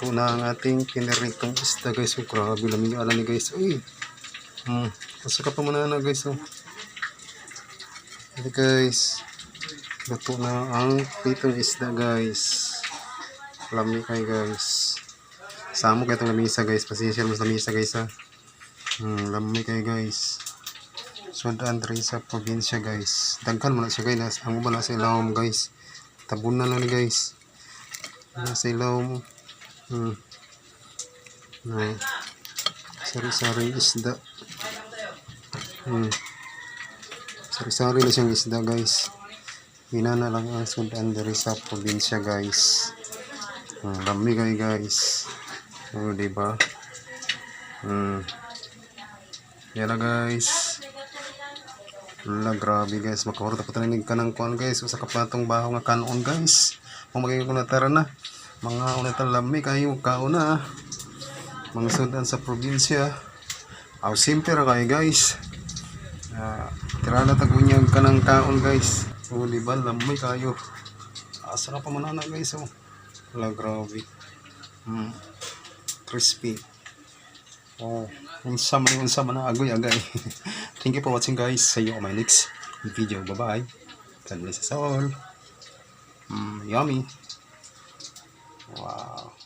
Luto na ang ating piniritong isda guys. Oh, grabe lamig yung alam ni guys. Uy. Hmm. Masaka pa muna na guys. Oh. Ito guys. Luto na ang pritong isda guys. Lamig kayo guys. Samo kayo itong lamisa guys. Pasensya mas lamisa guys ha. Hmm, lamig kayo guys. Sudan rin sa probinsya guys. Dagkan mo na siya guys. Ang uban na sa ilawom guys. Tabunan lang guys. Nasa ilawom. Hmm. Na. Sari-sari isda. Hmm. Sari-sari na siyang isda guys. Hinana lang ang sudan dari sa probinsya guys. Hmm, dami kayo guys. Oh, diba? Hmm. Yan na guys. Wala, grabe guys. Makahurot ako taninig ka ng kuhan guys. Usa ka platong baho nga kanon guys. Kung magiging kunatara na. Mga unatan lami kayo kauna. Mga sudan sa probinsya. Aw simple ra kayo guys. Uh, tirala tagunyag ka ng kaon guys. O di ba lamay kayo. Asa ka pa manana guys oh. Wala grabe. Hmm. Crispy. Oh, unsa man unsa man agoy agay. Thank you for watching guys. See you on my next video. Bye-bye. God bless us all. Mm, yummy. Wow.